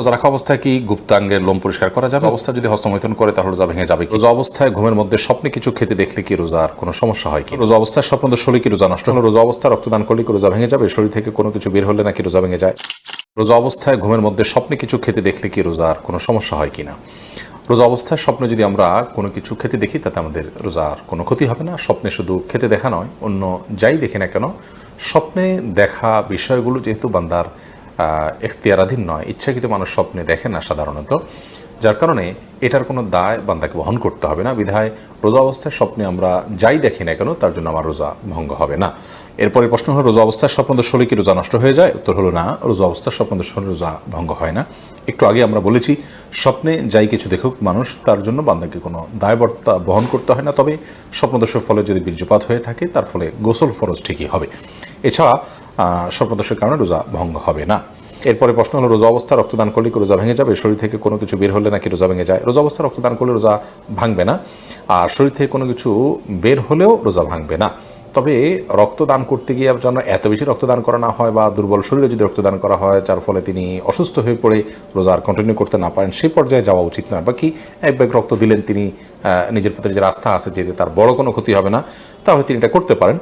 রোজা রাখা অবস্থায় কি গুপ্তাঙ্গের লোম পরিষ্কার করা যাবে? অবস্থা যদি হস্তমৈথুন করে তাহলে রোজা ভেঙে যাবে রোজা অবস্থায় ঘুমের মধ্যে স্বপ্নে কিছু খেতে দেখলে কি রোজার কোনো সমস্যা হয় কি? রোজা অবস্থায় স্বপ্ন দোষলে কি রোজা নষ্ট হলো? রোজা অবস্থায় রক্তদান করলে কি রোজা ভেঙে যাবে? শরীর থেকে কোনো কিছু বের হলে নাকি রোজা ভেঙে যায়? রোজা অবস্থায় ঘুমের মধ্যে স্বপ্নে কিছু খেতে দেখলে কি রোজার কোনো সমস্যা হয় কি না? রোজা অবস্থায় স্বপ্নে যদি আমরা কোনো কিছু খেতে দেখি তাতে আমাদের রোজার কোনো ক্ষতি হবে না। স্বপ্নে শুধু খেতে দেখা নয় অন্য যাই দেখি না কেন স্বপ্নে দেখা বিষয়গুলো যেহেতু বান্দার এখতিয়ারাধীন নয়। ইচ্ছাকৃত মানুষ স্বপ্নে দেখে না সাধারণত। যার কারণে এটার কোনো দায় বান্দাকে বহন করতে হবে না। বিধায় রোজা অবস্থায় স্বপ্নে আমরা যাই দেখি না কেন, তার জন্য আমার রোজা ভঙ্গ হবে না। এরপরে প্রশ্ন হলো, রোজা অবস্থায় স্বপ্ন দোষলে কি রোজা নষ্ট হয়ে যায়? উত্তর হলো না, রোজা অবস্থায় স্বপ্ন দোষলে রোজা ভঙ্গ হয় না। একটু আগে আমরা বলেছি, স্বপ্নে যাই কিছু দেখুক মানুষ, তার জন্য বান্দাকে কোনো দায়বর্তা বহন করতে হয় না। তবে স্বপ্নদোষের ফলে যদি বীর্যপাত হয়ে থাকে, তার ফলে গোসল ফরজ ঠিকই হবে। এছাড়া স্বপ্নদোষের কারণে রোজা ভঙ্গ হবে না। এরপরে প্রশ্ন হলো, রোজা অবস্থা রক্তদান করলে কি রোজা ভেঙে যাবে? শরীর থেকে কোনো কিছু বের হলে নাকি রোজা ভেঙে যায়? রোজা অবস্থা রক্তদান করলে রোজা ভাঙবে না। আর শরীর থেকে কোনো কিছু বের হলেও রোজা ভাঙবে না। তবে রক্তদান করতে গিয়ে যেন এত বেশি রক্তদান করা না হয় বা দুর্বল শরীরে যদি রক্তদান করা হয়, যার ফলে তিনি অসুস্থ হয়ে পড়ে, রোজা আর কন্টিনিউ করতে না পারেন সেই পর্যায়ে যাওয়া উচিত নয়। বাকি এক ব্যাগ রক্ত দিলেন তিনি নিজের প্রতি নিজের আস্থা আছে যে তার বড় কোনো ক্ষতি হবে না, তাহলে তিনি এটা করতে পারেন।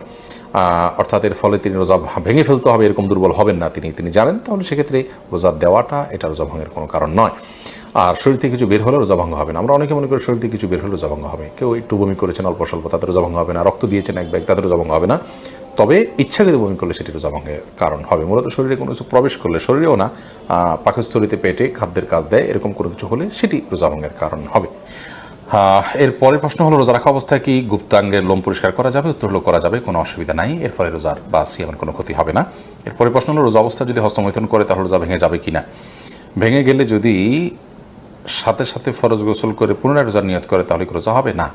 অর্থাৎ এর ফলে তিনি রোজা ভেঙে ফেলতে হবে, এরকম দুর্বল হবেন না তিনি। তিনি জানেন, তাহলে সেক্ষেত্রে রোজা দেওয়াটা এটা রোজা ভঙ্গের কোনো কারণ নয়। আর শরীর থেকে কিছু বের হলে রোজা ভঙ্গ হবে না। আমরা অনেকে মনে করি শরীর থেকে কিছু বের হলে রোজা ভঙ্গ হবে। কেউ একটু বমি করেছেন অল্প স্বল্প তাদের রোজা ভঙ্গ হবে না। রক্ত দিয়েছেন এক ব্যাগ তাদের রোজা ভঙ্গ হবে না। তবে ইচ্ছাকৃত বমি করলে সেটি রোজা ভঙ্গের কারণ হবে। মূলত শরীরে কোনো কিছু প্রবেশ করলে শরীরেও না পাকস্থলিতে পেটে খাদ্যের কাজ দেয়, এরকম কোনো কিছু হলে সেটি রোজা ভঙ্গের কারণ হবে। আহ, এর পরের প্রশ্ন হলো রোজা রাখা অবস্থায় কি গুপ্তাঙ্গের লোম পরিষ্কার করা যাবে? উত্তর হলো করা যাবে কোনো অসুবিধা নাই। এর ফলে রোজার বা সিয়ামের কোনো ক্ষতি হবে না। এরপরে প্রশ্ন হলো রোজা অবস্থা যদি হস্তমৈথুন করে তাহলে রোজা ভেঙে যাবে কিনা? ভেঙে গেলে যদি সাথে সাথে ফরজ গোসল করে পুনরায় রোজার নিয়ত করে তাহলে রোজা হবে? না।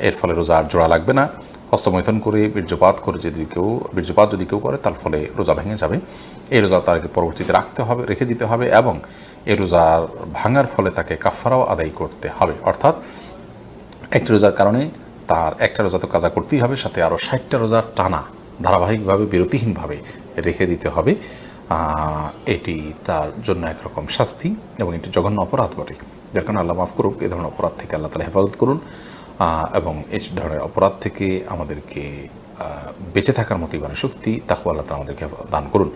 এর ফলে রোজা আর জোড়া লাগবে না। হস্তমৈথন করে বীর্যপাত করে যদি কেউ বীর্যপাত যদি কেউ করে তার ফলে রোজা ভেঙে যাবে। এই রোজা তাকে পরবর্তীতে রাখতে হবে রেখে দিতে হবে এবং এই রোজার ভাঙার ফলে তাকে কাফারাও আদায় করতে হবে। অর্থাৎ একটি রোজার কারণে তার একটা রোজা তো কাজা করতেই হবে, সাথে আরও ষাটটা রোজার টানা ধারাবাহিকভাবে, বিরতিহীনভাবে রেখে দিতে হবে। এটি তার জন্য একরকম শাস্তি এবং এটি জঘন্য অপরাধ বটে। যার কারণে আল্লাহ মাফ করুক, এ ধরনের অপরাধ থেকে আল্লাহ তালা হেফাজত করুন এবং এই ধরনের অপরাধ থেকে আমাদেরকে বেঁচে থাকার মতো এবার শক্তি তাকে আল্লাহ তালা আমাদেরকে দান করুন।